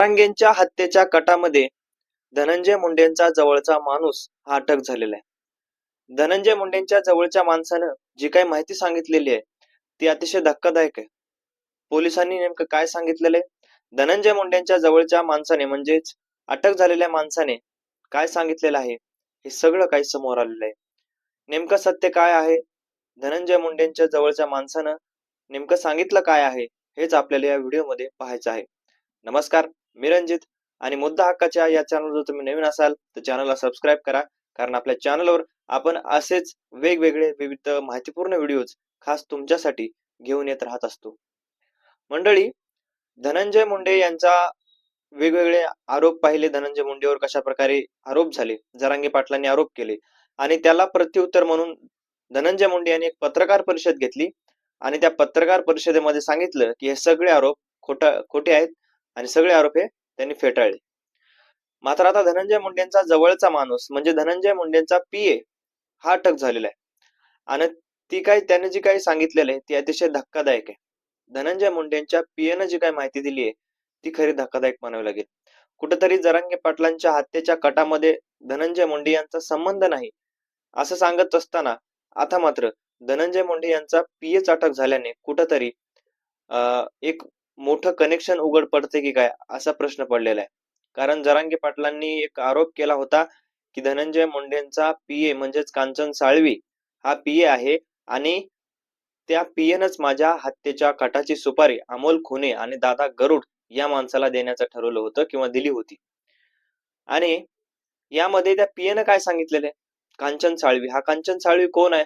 जरांगेंच्या हत्येच्या कटामध्ये धनंजय मुंडेंचा जवळचा माणूस हा अटक झालेला आहे. धनंजय मुंडेंच्या जवळच्या माणसानं जी काही माहिती सांगितलेली आहे ती अतिशय धक्कादायक आहे. पोलिसांनी नेमकं काय सांगितलेलं आहे? धनंजय मुंडेंच्या जवळच्या माणसाने म्हणजेच अटक झालेल्या माणसाने काय सांगितलेलं आहे? हे सगळं काही समोर आलेलं आहे. नेमकं सत्य काय आहे? धनंजय मुंडेंच्या जवळच्या माणसानं नेमकं सांगितलं काय आहे? हेच आपल्याला या व्हिडिओमध्ये पाहायचं आहे. नमस्कार. मी रंजित आणि मुद्दा हक्काच्या या चॅनल जर तुम्ही नवीन असाल तर चॅनलला सबस्क्राईब करा. कारण आपल्या चॅनलवर आपण असेच वेगवेगळे विविध माहितीपूर्ण व्हिडिओज खास तुमच्यासाठी घेऊन येत राहत असतो. मंडळी धनंजय मुंडे यांचा वेगवेगळे आरोप पाहिले. धनंजय मुंडेवर कशा प्रकारे आरोप झाले? जरांगे पाटलांनी आरोप केले. आणि त्याला प्रत्युत्तर म्हणून धनंजय मुंडे यांनी एक पत्रकार परिषद घेतली. आणि त्या पत्रकार परिषदेमध्ये सांगितलं की हे सगळे आरोप खोटा खोटे आहेत. आणि सगळे आरोप हे त्यांनी फेटाळले. मात्र आता धनंजय मुंडेंचा जवळचा माणूस म्हणजे धनंजय मुंडेंचा पीए हा अटक झालेला आहे. आणि ती काही त्याने जी काही सांगितलेलं आहे ती अतिशय धक्कादायक आहे. धनंजय मुंडेंच्या पीएनं जी काही माहिती दिली आहे ती खरी धक्कादायक म्हणावी लागेल. कुठेतरी जरांगे पाटलांच्या हत्येच्या कटामध्ये धनंजय मुंडे यांचा संबंध नाही असं सांगत असताना आता मात्र धनंजय मुंडे यांचा पीएच अटक झाल्याने कुठंतरी अं, एक मोठं कनेक्शन उघड पडते की काय? असा प्रश्न पडलेला आहे. कारण जरांगे पाटलांनी एक आरोप केला होता की धनंजय मुंडेंचा पीए म्हणजेच कांचन साळवी हा पीए आहे आणि त्या पीएनच माझ्या हत्येच्या कटाची सुपारी अमोल खुने आणि दादा गरुड या माणसाला देण्याचं ठरवलं होतं किंवा दिली होती. आणि यामध्ये त्या पीएनं काय सांगितलेलं आहे? कांचन साळवी. हा कांचन साळवी कोण आहे?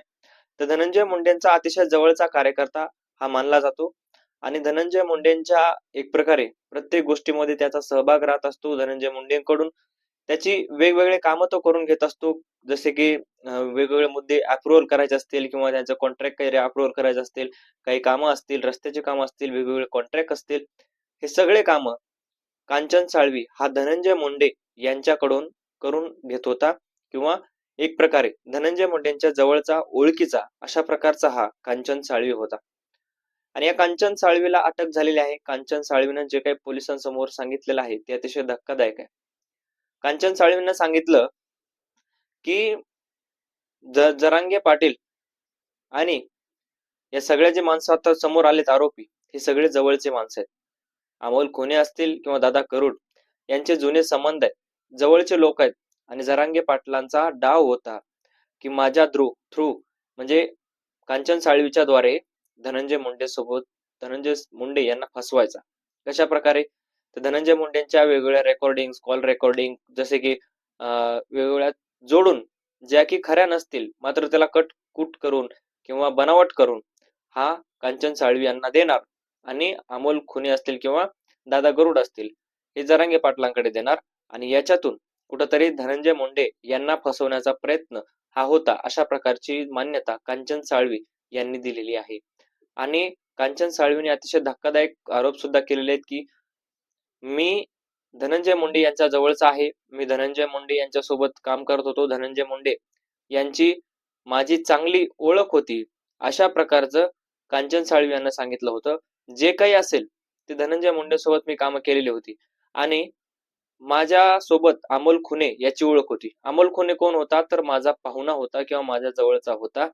तर धनंजय मुंडेंचा अतिशय जवळचा कार्यकर्ता हा मानला जातो. आणि धनंजय मुंडेंच्या एक प्रकारे प्रत्येक गोष्टीमध्ये त्याचा सहभाग राहत असतो. धनंजय मुंडेंकडून त्याची वेगवेगळे कामं तो करून घेत असतो. जसे की वेगवेगळे मुद्दे अप्रुव्हल करायचे असतील किंवा त्यांचं कॉन्ट्रॅक्ट काही अप्रुव्हल करायचे असतील काही कामं असतील रस्त्याचे कामं असतील वेगवेगळे कॉन्ट्रॅक्ट असतील हे सगळे कामं कांचन साळवी हा धनंजय मुंडे यांच्याकडून करून घेत होता. किंवा एक प्रकारे धनंजय मुंडेंच्या जवळचा ओळखीचा अशा प्रकारचा हा कांचन साळवी होता. आणि या कांचन साळवीला अटक झालेली आहे. कांचन साळवीनं जे काही पोलिसांसमोर सांगितलेलं आहे ते अतिशय धक्कादायक आहे. कांचन साळवीनं सांगितलं की जरांगे पाटील आणि या सगळ्या जे माणसं आता समोर आलेत आरोपी हे सगळे जवळचे माणसं आहेत. अमोल खुने असतील किंवा दादा करुड यांचे जुने संबंध आहेत. जवळचे लोक आहेत. आणि जरांगे पाटलांचा डाव होता की माझ्या थ्रू थ्रू म्हणजे कांचन साळवीच्या द्वारे धनंजय मुंडे सोबत धनंजय मुंडे यांना फसवायचा. कशा प्रकारे? तर धनंजय मुंडेंच्या वेगवेगळ्या रेकॉर्डिंग कॉल रेकॉर्डिंग जसे की अं, वेगवेगळ्या जोडून ज्या की खऱ्या नसतील मात्र त्याला कट कुट करून किंवा बनावट करून हा कांचन साळवी यांना देणार आणि अमोल खुने असतील किंवा दादा गरुड असतील हे जरांगे पाटलांकडे देणार आणि याच्यातून कुठंतरी धनंजय मुंडे यांना फसवण्याचा प्रयत्न हा होता अशा प्रकारची मान्यता कांचन साळवी यांनी दिलेली आहे. आणि कांचन साळवीने अतिशय धक्कादायक आरोप सुद्धा केलेले आहेत की मी धनंजय मुंडे यांच्या जवळचा आहे. मी धनंजय मुंडे यांच्या सोबत काम करत होतो. धनंजय मुंडे यांची माझी चांगली ओळख होती. अशा प्रकारचं कांचन साळवी यांना सांगितलं होतं. जे काही असेल ते धनंजय मुंडे सोबत मी कामं केलेली होती. आणि माझ्या सोबत अमोल खुने याची ओळख होती. अमोल खुने कोण होता? तर माझा पाहुणा होता किंवा माझ्या जवळचा होता.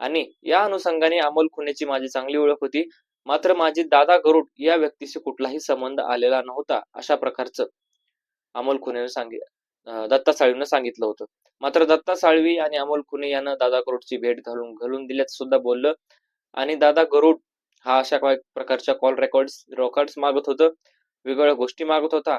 आणि या अनुषंगाने अमोल खुनेची माझी चांगली ओळख होती. मात्र माझी दादा गरुड या व्यक्तीशी कुठलाही संबंध आलेला नव्हता अशा प्रकारचं अमोल खुनेनं सांगित दत्ता साळवीनं सांगितलं होतं. मात्र दत्ता साळवी आणि अमोल खुने यांना दादा गरुडची भेट घालून घालून दिल्याचं सुद्धा बोललं. आणि दादा गरुड हा अशा काही प्रकारच्या कॉल रेकॉर्ड्स रेकॉर्ड्स मागत होतं. वेगवेगळ्या गोष्टी मागत होता.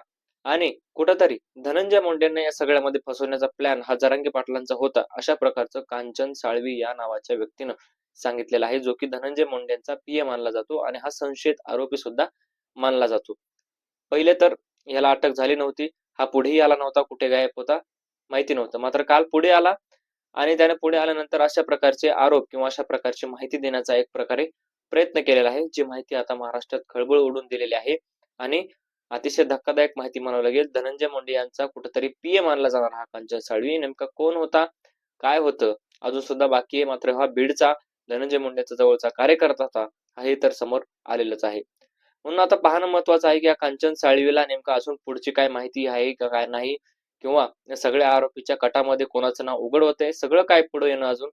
आणि कुठंतरी धनंजय मुंडेंना या सगळ्यामध्ये फसवण्याचा प्लॅन हा जरांगे पाटलांचा होता अशा प्रकारचं कांचन साळवी या नावाच्या व्यक्तीनं सांगितलेला आहे जो की धनंजय मुंडेंचा पीए मानला जातो आणि हा संशयित आरोपी सुद्धा मानला जातो. पहिले तर याला अटक झाली नव्हती हा पुढेही आला नव्हता कुठे गायब होता माहिती नव्हतं. मात्र काल पुढे आला आणि त्याने पुढे आल्यानंतर अशा प्रकारचे आरोप किंवा अशा प्रकारची माहिती देण्याचा एक प्रकारे प्रयत्न केलेला आहे जी माहिती आता महाराष्ट्रात खळबळ उडून दिलेली आहे. आणि अतिशय धक्कादायक माहिती म्हणावं लागेल. धनंजय मुंडे यांचा कुठेतरी पीए मानला जाणार हा कांचन साळवी. नेमका कोण होता? काय होतं? अजून सुद्धा बाकी आहे मात्र हा बीडचा धनंजय मुंडेचा जवळचा कार्यकर्ता होता. हे तर समोर आलेलंच आहे. म्हणून आता पाहणं महत्वाचं आहे की या कांचन साळवीला नेमका अजून पुढची काय माहिती आहे का काय नाही? किंवा या सगळ्या आरोपीच्या कटामध्ये कोणाचं नाव उघड होतंय सगळं काय पुढे येणं अजून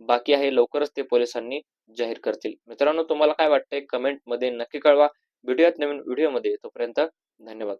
बाकी आहे? लवकरच ते पोलिसांनी जाहीर करतील. मित्रांनो तुम्हाला काय वाटतंय? कमेंटमध्ये नक्की कळवा. भेटूयात नवीन व्हिडिओमध्ये तोपर्यंत धन्यवाद.